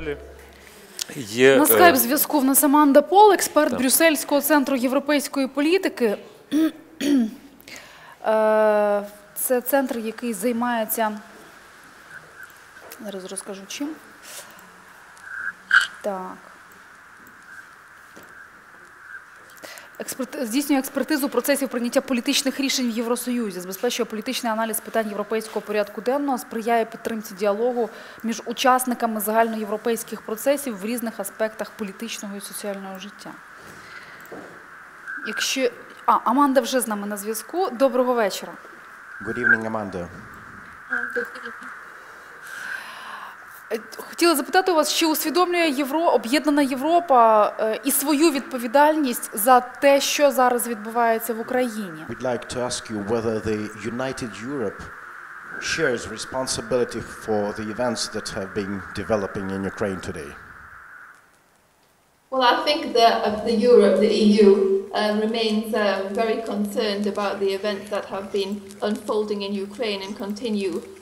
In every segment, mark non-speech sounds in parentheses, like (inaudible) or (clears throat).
Далі є На е, скайп зв'язку в нас Аманда Пол, експерт Брюссельського центру європейської політики. (clears throat) Е, Це центр, який займається. Зараз розкажу чим. Так. Експерт... Здійснює експертизу процесів прийняття політичних рішень в Євросоюзі, забезпечує політичний аналіз питань європейського порядку денного, сприяє підтримці діалогу між учасниками загальноєвропейських процесів в різних аспектах політичного і соціального життя. Якщо... А, Аманда вже з нами на зв'язку. Доброго вечора. Good evening, Amanda. Е, Хотіла запитати у вас, чи усвідомлює Євро, об'єднана Європа е, і свою відповідальність за те, що зараз відбувається в Україні? We'd like to ask you whether the United Europe shares responsibility for the events that have been developing in Ukraine today. Well, I think that uh, the Europe, the EU, um, remains um, very concerned about the events that have been unfolding in Ukraine and continue uh,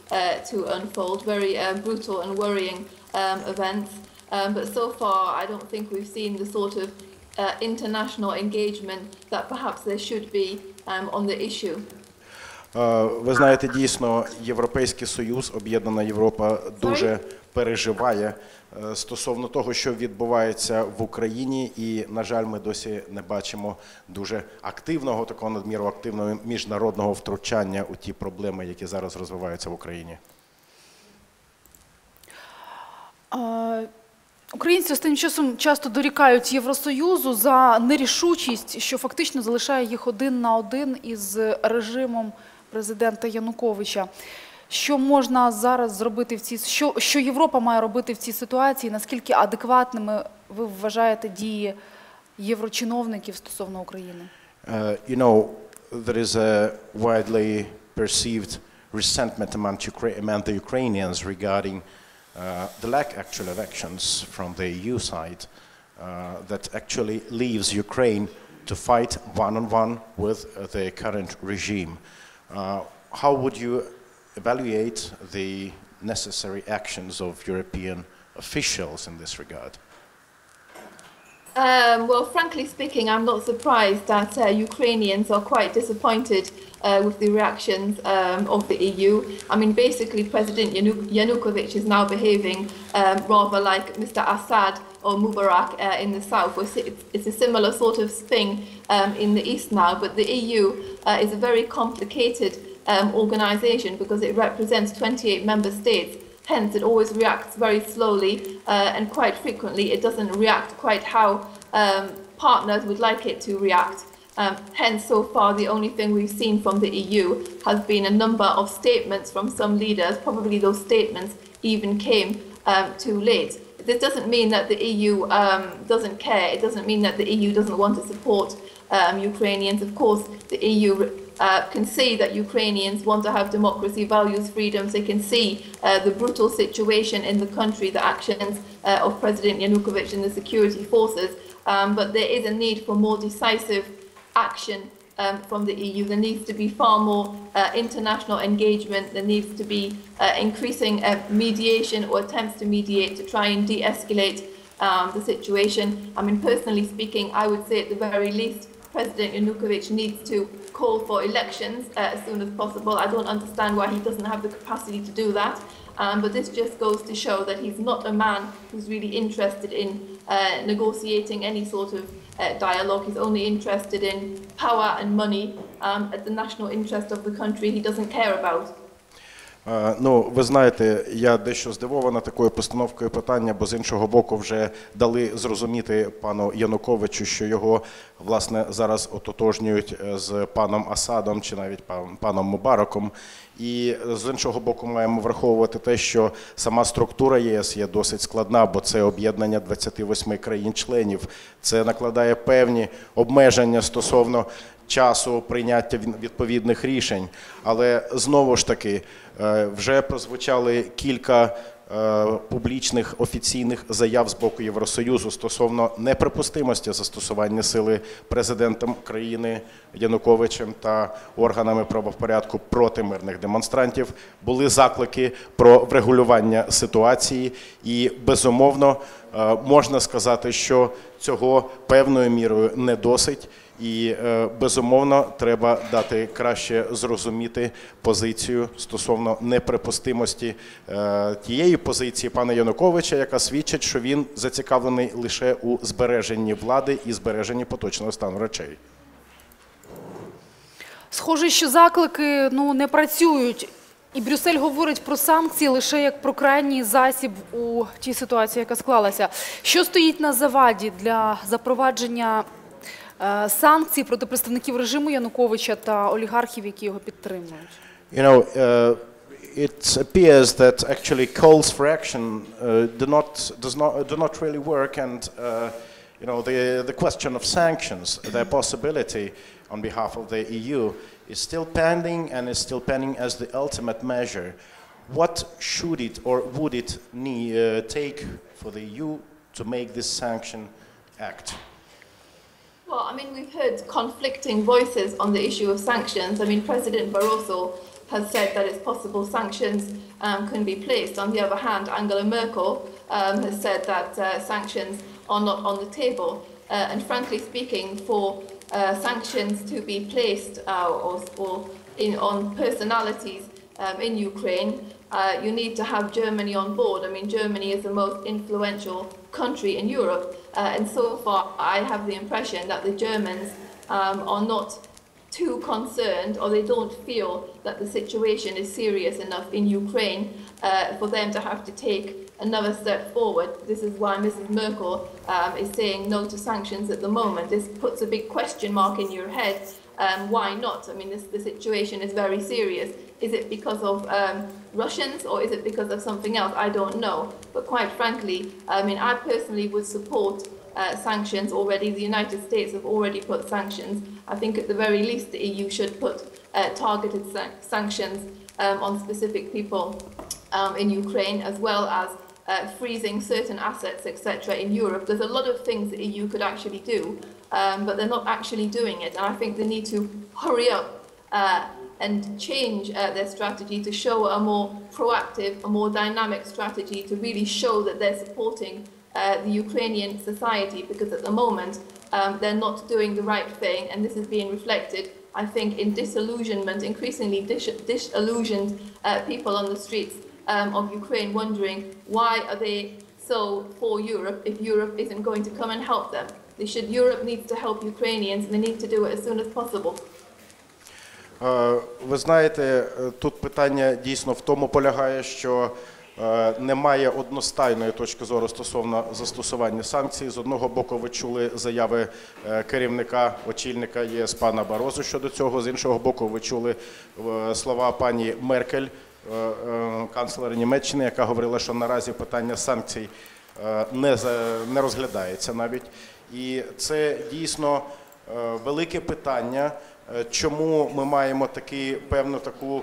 to unfold. Very uh, brutal and worrying um, events. Um, but so far, I don't think we've seen the sort of uh, international engagement that perhaps there should be um, on the issue. Е, Ви знаєте, дійсно, Європейський Союз, Об'єднана Європа дуже переживає е, стосовно того, що відбувається в Україні, і, на жаль, ми досі не бачимо дуже активного, такого надміру активного міжнародного втручання у ті проблеми, які зараз розвиваються в Україні. А, Українці останнім часом часто дорікають Євросоюзу за нерішучість, що фактично залишає їх один на один із режимом президента Януковича. Що можна зараз зробити в цій що, що Європа має робити в цій ситуації? Наскільки адекватними ви вважаєте дії єврочиновників стосовно України? Uh, you know, there is a widely perceived resentment among, Ukra- among the Ukrainians regarding uh, the lack actually of actions from the EU side uh, that actually leaves Ukraine to fight one on one with uh, the current regime. Uh, how would you evaluate the necessary actions of European officials in this regard? Um, well, frankly speaking, I'm not surprised that uh, Ukrainians are quite disappointed uh, with the reactions um, of the EU. I mean, basically, President Yanuk- Yanukovych is now behaving um, rather like Mr. Assad or Mubarak uh, in the south. It's, it's a similar sort of thing um, in the east now, but the EU uh, is a very complicated um, organization because it represents 28 member states. Hence, it always reacts very slowly, uh, and quite frequently, it doesn't react quite how um, partners would like it to react. Um, hence, so far, the only thing we've seen from the EU has been a number of statements from some leaders. Probably those statements even came um, too late. This doesn't mean that the EU um, doesn't care. It doesn't mean that the EU doesn't want to support um, Ukrainians. Of course, the EU uh, can see that Ukrainians want to have democracy, values, freedoms. They can see uh, the brutal situation in the country, the actions uh, of President Yanukovych and the security forces. Um, but there is a need for more decisive action um, from the EU. There needs to be far more uh, international engagement. There needs to be uh, increasing uh, mediation or attempts to mediate to try and de-escalate um, the situation. I mean, personally speaking, I would say at the very least, President Yanukovych needs to call for elections uh, as soon as possible. I don't understand why he doesn't have the capacity to do that. Um, but this just goes to show that he's not a man who's really interested in uh, negotiating any sort of uh, dialogue. He's only interested in power and money um, at the national interest of the country he doesn't care about. Ну, ви знаєте, я дещо здивована такою постановкою питання, бо з іншого боку вже дали зрозуміти пану Януковичу, що його власне зараз ототожнюють е, з паном Асадом чи навіть пан- паном Мубараком. І з іншого боку, маємо враховувати те, що сама структура єС є досить складна, бо це об'єднання 28 країн-членів. Це накладає певні обмеження стосовно часу прийняття відповідних рішень. Але знову ж таки, е, вже прозвучали кілька е, публічних офіційних заяв з боку Євросоюзу стосовно неприпустимості застосування сили президентом країни Януковичем та органами правопорядку проти мирних демонстрантів. Були заклики про врегулювання ситуації, і безумовно е, можна сказати, що цього певною мірою не досить. І е, безумовно треба дати краще зрозуміти позицію стосовно неприпустимості е, тієї позиції пана Януковича, яка свідчить, що він зацікавлений лише у збереженні влади і збереженні поточного стану речей. Схоже, що заклики ну, не працюють. І Брюссель говорить про санкції лише як про крайній засіб у тій ситуації, яка склалася. Що стоїть на заваді для запровадження санкцій проти представників режиму Януковича та олігархів, які його підтримують? You know, uh, it appears that actually calls for action uh, do not does not do not really work, and uh, you know the the question of sanctions, their possibility on behalf of the EU, is still pending and is still pending as the ultimate measure. What should it or would it need, uh, take for the EU to make this sanction act? Well, I mean, we've heard conflicting voices on the issue of sanctions. I mean, President Barroso has said that it's possible sanctions um, can be placed. On the other hand, Angela Merkel um, has said that uh, sanctions are not on the table. Uh, and frankly speaking, for uh, sanctions to be placed uh, or, or in, on personalities um, in Ukraine, uh, you need to have Germany on board. I mean, Germany is the most influential country in Europe, uh, and so far I have the impression that the Germans um, are not too concerned or they don't feel that the situation is serious enough in Ukraine uh, for them to have to take another step forward. This is why Mrs. Merkel um, is saying no to sanctions at the moment. This puts a big question mark in your head. Um, why not? I mean, this, the situation is very serious. Is it because of um, Russians or is it because of something else? I don't know. But quite frankly, I mean, I personally would support uh, sanctions already. The United States have already put sanctions. I think at the very least the EU should put uh, targeted san- sanctions um, on specific people um, in Ukraine, as well as uh, freezing certain assets, etc. in Europe. There's a lot of things the EU could actually do, um, but they're not actually doing it. And I think they need to hurry up uh, and change uh, their strategy to show a more proactive, a more dynamic strategy to really show that they're supporting uh, the Ukrainian society because at the moment um, they're not doing the right thing, and this is being reflected, I think, in disillusionment, increasingly dis- disillusioned uh, people on the streets um, of Ukraine wondering why are they so for Europe if Europe isn't going to come and help them. They should, Europe needs to help Ukrainians, and they need to do it as soon as possible. Е, Ви знаєте, е, тут питання дійсно в тому полягає, що е, немає одностайної точки зору стосовно застосування санкцій. З одного боку, ви чули заяви керівника очільника ЄС пана Барозу щодо цього. З іншого боку, ви чули слова пані Меркель, канцлера Німеччини, яка говорила, що наразі питання санкцій не, не розглядається навіть. І це дійсно велике питання, чому ми маємо такі певну таку е,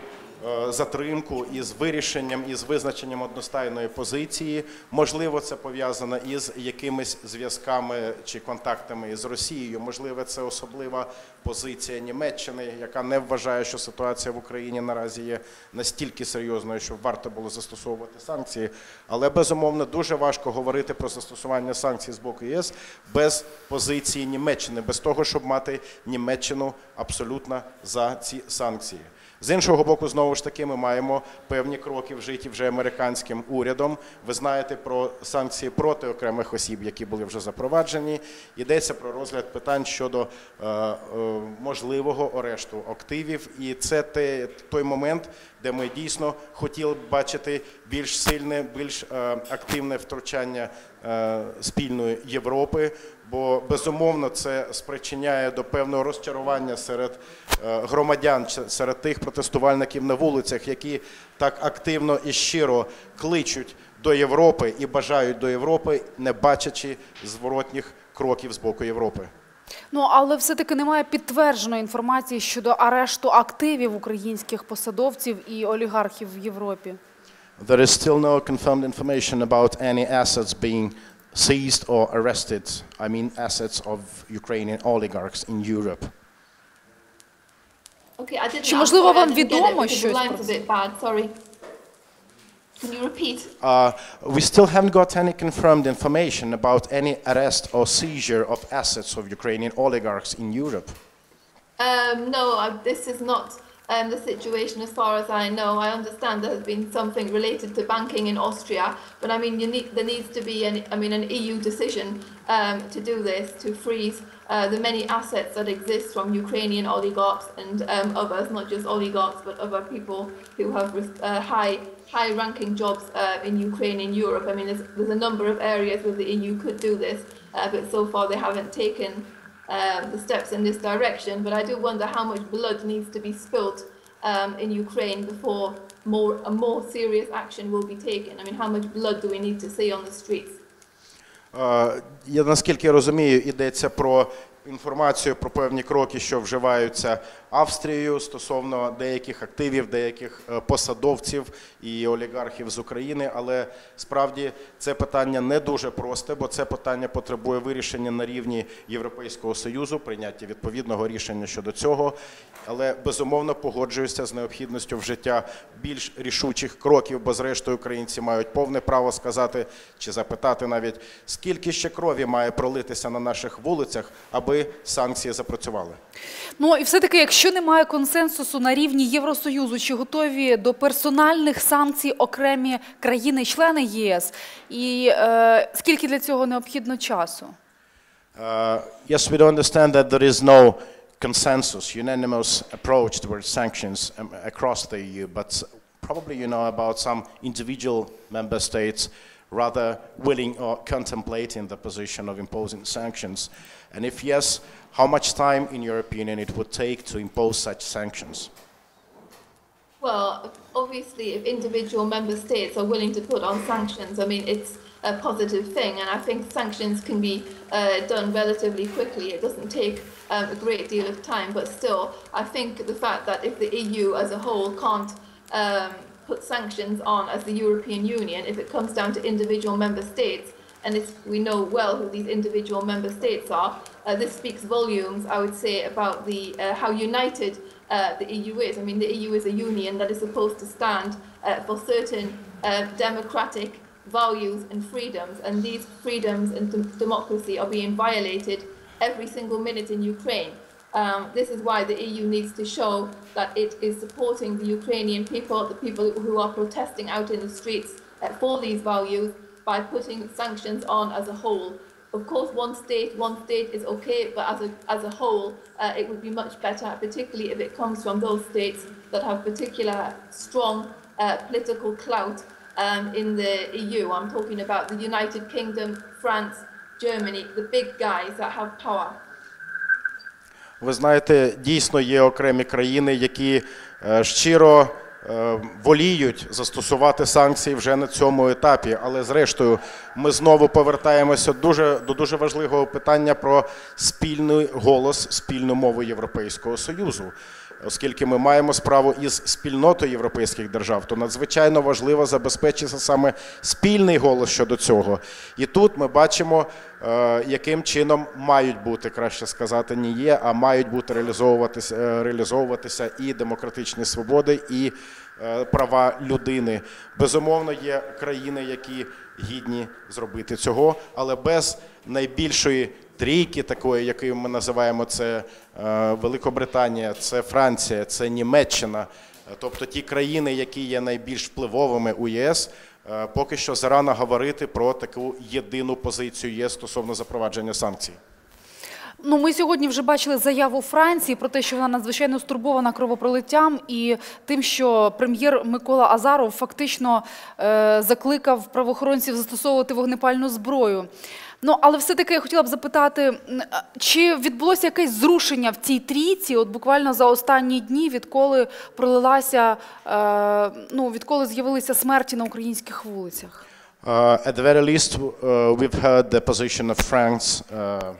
затримку із вирішенням із визначенням одностайної позиції. Можливо, це пов'язано із якимись зв'язками чи контактами із Росією. Можливо, це особлива позиція Німеччини, яка не вважає, що ситуація в Україні наразі є настільки серйозною, що варто було застосовувати санкції. Але безумовно дуже важко говорити про застосування санкцій з боку ЄС без позиції Німеччини, без того, щоб мати Німеччину абсолютно за ці санкції. З іншого боку, знову ж таки, ми маємо певні кроки вжиті вже американським урядом. Ви знаєте про санкції проти окремих осіб, які були вже запроваджені. Йдеться про розгляд питань щодо е, е, можливого арешту активів, і це те, той момент, де ми дійсно хотіли б бачити більш сильне, більш е, активне втручання е, спільної Європи. Бо безумовно це спричиняє до певного розчарування серед е, громадян, серед тих протестувальників на вулицях, які так активно і щиро кличуть до Європи і бажають до Європи, не бачачи зворотніх кроків з боку Європи. Ну, але все-таки немає підтвердженої інформації щодо арешту активів українських посадовців і олігархів в Європі. There is still no confirmed information about any assets being seized or arrested. I mean, assets of Ukrainian oligarchs in Europe. Okay, I didn't. Чи, I'm можливо, sorry, I вам didn't get it відомо because the щось line's про a це? bit bad. Sorry. Can you repeat? Uh, we still haven't got any confirmed information about any arrest or seizure of assets of Ukrainian oligarchs in Europe. Um, no, I, this is not um, the situation as far as I know. I understand there has been something related to banking in Austria, but I mean, need, there needs to be an, I mean, an EU decision um, to do this, to freeze uh, the many assets that exist from Ukrainian oligarchs and um, others, not just oligarchs, but other people who have uh, high high-ranking jobs uh, in Ukraine in Europe. I mean, there's, there's a number of areas where the EU could do this, uh, but so far they haven't taken uh, the steps in this direction. But I do wonder how much blood needs to be spilt um, in Ukraine before more a more serious action will be taken. I mean, how much blood do we need to see on the streets? Е, Я наскільки розумію, йдеться про інформацію про певні кроки, що вживаються Австрією стосовно деяких активів, деяких е, посадовців і олігархів з України. Але справді це питання не дуже просте, бо це питання потребує вирішення на рівні Європейського союзу, прийняття відповідного рішення щодо цього. Але безумовно погоджуюся з необхідністю вжиття більш рішучих кроків, бо зрештою українці мають повне право сказати чи запитати навіть скільки ще крові має пролитися на наших вулицях, аби санкції запрацювали. Ну і все-таки, якщо немає консенсусу на рівні Євросоюзу, чи готові до персональних санкцій окремі країни-члени ЄС, і е, скільки для цього необхідно часу? Uh, yes, we do understand that there is no consensus, unanimous approach towards sanctions um, across the EU, but probably you know about some individual member states rather willing or contemplating the position of imposing sanctions. And if yes, how much time, in your opinion, it would take to impose such sanctions? Well, obviously, if individual member states are willing to put on sanctions, I mean, it's a positive thing, and I think sanctions can be uh, done relatively quickly. It doesn't take um, a great deal of time, but still, I think the fact that if the EU as a whole can't um, put sanctions on as the European Union, if it comes down to individual member states, and it's, we know well who these individual member states are, uh, this speaks volumes, I would say, about the, uh, how united uh, the EU is. I mean, the EU is a union that is supposed to stand uh, for certain uh, democratic values and freedoms, and these freedoms and dem- democracy are being violated every single minute in Ukraine. Um, this is why the EU needs to show that it is supporting the Ukrainian people, the people who are protesting out in the streets uh, for these values, by putting sanctions on as a whole. Of course, one state, one state is okay, but as a, as a whole, uh, it would be much better, particularly if it comes from those states that have particular strong uh, political clout um, in the EU. I'm talking about the United Kingdom, France, Germany, the big guys that have power. Ви знаєте, дійсно є окремі країни, які е, щиро е, воліють застосувати санкції вже на цьому етапі. Але зрештою, ми знову повертаємося дуже, до дуже важливого питання про спільний голос, спільну мову Європейського Союзу. Оскільки ми маємо справу із спільнотою європейських держав, то надзвичайно важливо забезпечити саме спільний голос щодо цього. І тут ми бачимо, е, яким чином мають бути, краще сказати, не є, а мають бути реалізовуватися, е, реалізовуватися і демократичні свободи, і е, права людини. Безумовно, є країни, які гідні зробити цього, але без найбільшої трійки, такої, якою ми називаємо це Великобританія, це Франція, це Німеччина, е, тобто ті країни, які є найбільш впливовими у ЄС. е, Поки що зарано говорити про таку єдину позицію ЄС стосовно запровадження санкцій. Ну, ми сьогодні вже бачили заяву Франції про те, що вона надзвичайно стурбована кровопролиттям і тим, що прем'єр Микола Азаров фактично е, закликав правоохоронців застосовувати вогнепальну зброю. Ну, але все-таки я хотіла б запитати, чи відбулося якесь зрушення в цій трійці, от буквально за останні дні, відколи пролилася, е, ну, відколи з'явилися смерті на українських вулицях? Uh, at the very least, uh, we've heard the position of France uh,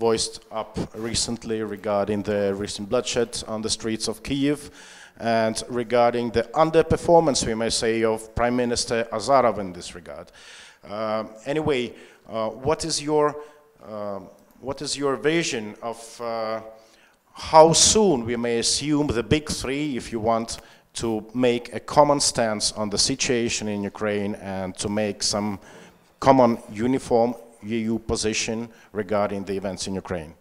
voiced up recently regarding the recent bloodshed on the streets of Kiev. and regarding the underperformance, we may say, of Prime Minister Azarov in this regard. Um anyway, uh, what is your um what is your vision of uh, how soon we may assume the big three, if you want, to make a common stance on the situation in Ukraine and to make some common uniform EU position regarding the events in Ukraine?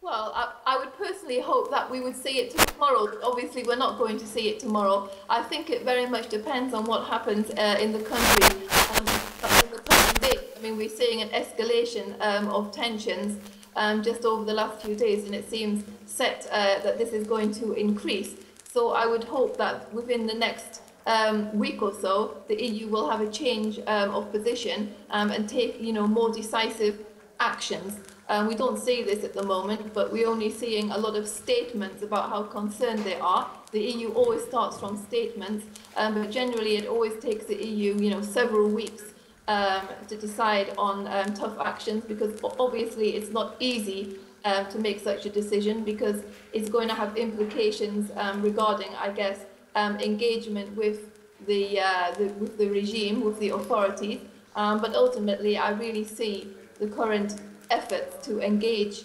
Well, I, I would personally hope that we would see it tomorrow. Obviously, we're not going to see it tomorrow. I think it very much depends on what happens uh, in the country. Um, but in the coming days, I mean, we're seeing an escalation um, of tensions um, just over the last few days, and it seems set uh, that this is going to increase. So I would hope that within the next um, week or so, the EU will have a change um, of position um, and take, you know, more decisive actions. Um, we don't see this at the moment, but we're only seeing a lot of statements about how concerned they are. The EU always starts from statements, um, but generally it always takes the EU, you know, several weeks um, to decide on um, tough actions because obviously it's not easy um, to make such a decision because it's going to have implications um, regarding, I guess, um, engagement with the, uh, the with the regime, with the authorities. Um, but ultimately, I really see the current efforts to engage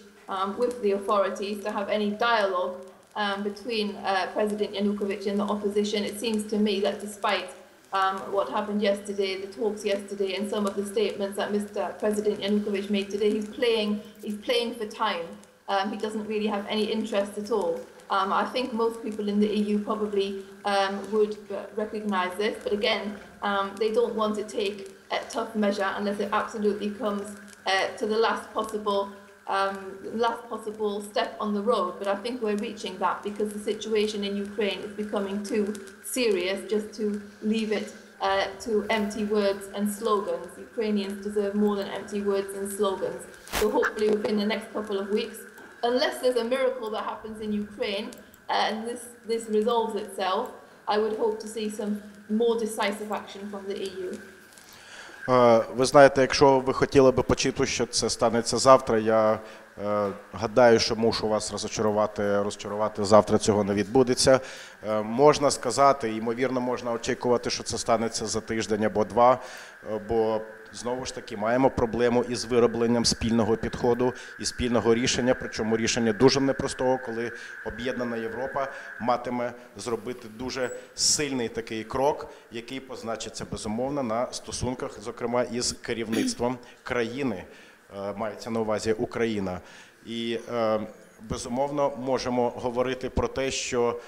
with the authorities to have any dialogue between uh, President Yanukovych and the opposition. It seems to me that despite um, what happened yesterday, the talks yesterday, and some of the statements that Mr. President Yanukovych made today, he's playing, he's playing for time. Um, he doesn't really have any interest at all. Um, I think most people in the EU probably um, would recognise this, but again, um, they don't want to take a tough measure unless it absolutely comes uh, to the last possible um, last possible step on the road. But I think we're reaching that because the situation in Ukraine is becoming too serious just to leave it uh, to empty words and slogans. Ukrainians deserve more than empty words and slogans. So hopefully within the next couple of weeks, unless there's a miracle that happens in Ukraine uh, and this, this resolves itself, I would hope to see some more decisive action from the EU. Е, Ви знаєте, якщо ви хотіли би почути, що це станеться завтра, я е, гадаю, що мушу вас розчарувати, розчарувати. Завтра цього не відбудеться. Е, Можна сказати, ймовірно, можна очікувати, що це станеться за тиждень або два, бо знову ж таки маємо проблему із виробленням спільного підходу і спільного рішення. Причому рішення дуже непростого, коли об'єднана Європа матиме зробити дуже сильний такий крок, який позначиться безумовно на стосунках, зокрема із керівництвом країни. Е, Мається на увазі Україна. І е, безумовно можемо говорити про те, що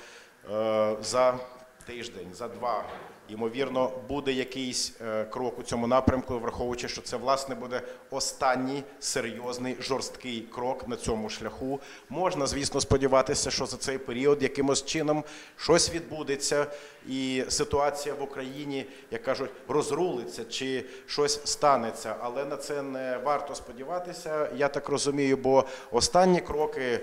е, за тиждень, за два. Ймовірно, буде якийсь е, крок у цьому напрямку, враховуючи, що це власне буде останній серйозний жорсткий крок на цьому шляху. Можна, звісно, сподіватися, що за цей період якимось чином щось відбудеться, і ситуація в Україні, як кажуть, розрулиться чи щось станеться. Але на це не варто сподіватися, я так розумію, бо останні кроки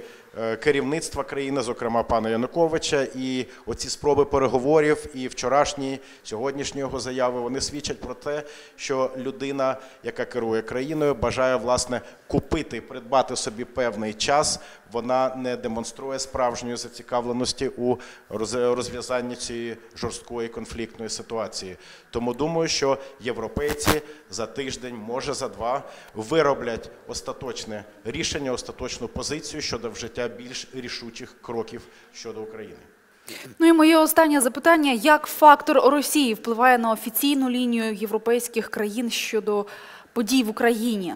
керівництва країни, зокрема пана Януковича, і оці спроби переговорів, і вчорашні, сьогоднішні його заяви, вони свідчать про те, що людина, яка керує країною, бажає власне купити, придбати собі певний час. Вона не демонструє справжньої зацікавленості у розв'язанні цієї жорсткої конфліктної ситуації. Тому думаю, що європейці за тиждень, може за два, вироблять остаточне рішення, остаточну позицію щодо вжиття більш рішучих кроків щодо України. Ну і моє останнє запитання: як фактор Росії впливає на офіційну лінію європейських країн щодо подій в Україні?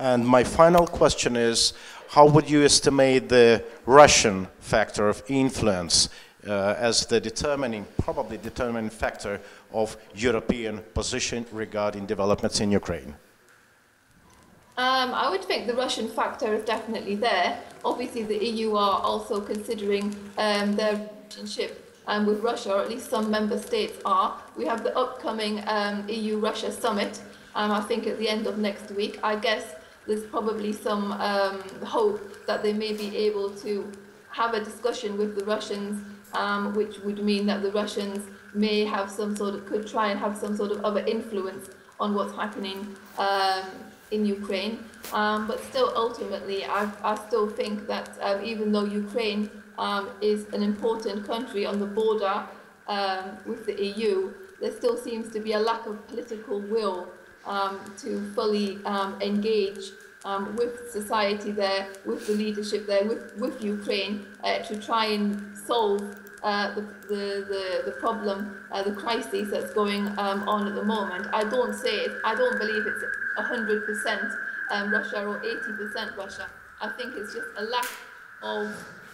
And my final question is how would you estimate the Russian factor of influence uh, as the determining, probably determining factor of European position regarding developments in Ukraine? Um, I would think the Russian factor is definitely there. Obviously, the EU are also considering um, their relationship um, with Russia, or at least some member states are. We have the upcoming um, EU-Russia summit, um, I think at the end of next week. I guess there's probably some um, hope that they may be able to have a discussion with the Russians, which would mean that the Russians may have some sort of, could try and have some sort of other influence on what's happening um, in Ukraine. Um, but still, ultimately, I, I still think that um, even though Ukraine um, is an important country on the border um, with the EU, there still seems to be a lack of political will um, to fully um, engage with society there, with the leadership there, with, with Ukraine uh, to try and solve uh, the, the, the, the problem, uh, the crisis that's going um, on at the moment. I don't say it, I don't believe it's 100% um, Russia or 80% Russia. I think it's just a lack of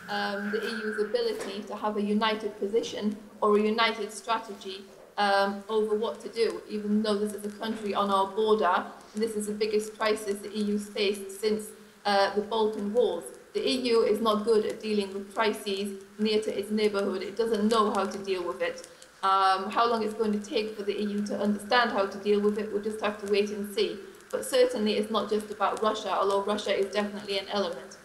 um, the EU's ability to have a united position or a united strategy um, over what to do, even though this is a country on our border. This is the biggest crisis the EU's faced since uh, the Balkan Wars. The EU is not good at dealing with crises near to its neighbourhood. It doesn't know how to deal with it. Um, how long it's going to take for the EU to understand how to deal with it, we'll just have to wait and see. But certainly it's not just about Russia, although Russia is definitely an element.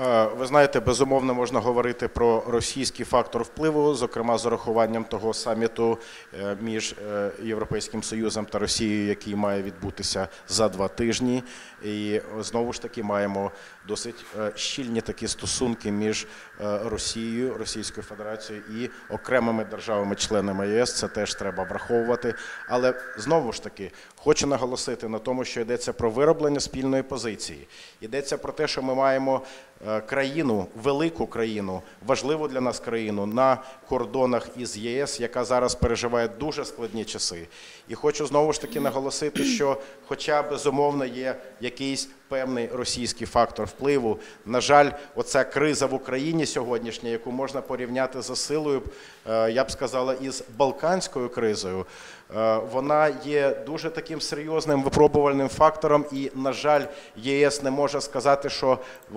Е, Ви знаєте, безумовно можна говорити про російський фактор впливу, зокрема з урахуванням того саміту е, між е, Європейським Союзом та Росією, який має відбутися за два тижні. І знову ж таки маємо досить е, щільні такі стосунки між е, Росією, Російською Федерацією і окремими державами-членами ЄС. Це теж треба враховувати. Але знову ж таки хочу наголосити на тому, що йдеться про вироблення спільної позиції. Йдеться про те, що ми маємо е, країну, велику країну, важливу для нас країну на кордонах із ЄС, яка зараз переживає дуже складні часи. І хочу знову ж таки наголосити, що, хоча безумовно є якийсь певний російський фактор впливу, на жаль, оця криза в Україні сьогоднішня, яку можна порівняти за силою, е, я б сказала, із балканською кризою. Е, Вона є дуже таким серйозним випробувальним фактором, і, на жаль, ЄС не може сказати, що е,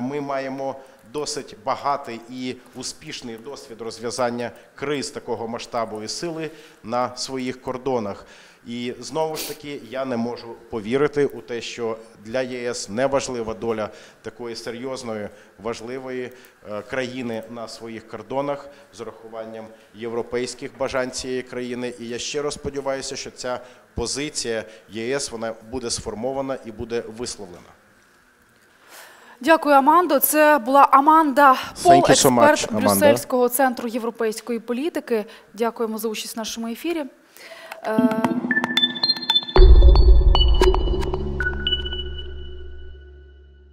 ми маємо досить багатий і успішний досвід розв'язання криз такого масштабу і сили на своїх кордонах. І знову ж таки я не можу повірити у те, що для ЄС не важлива доля такої серйозної важливої е, країни на своїх кордонах з урахуванням європейських бажань цієї країни. І я щиро сподіваюся, що ця позиція ЄС вона буде сформована і буде висловлена. Дякую, Амандо. Це була Аманда Пол, Thank you so much, експерт Аманда. Брюссельського центру європейської політики. Дякуємо за участь в нашому ефірі. Е,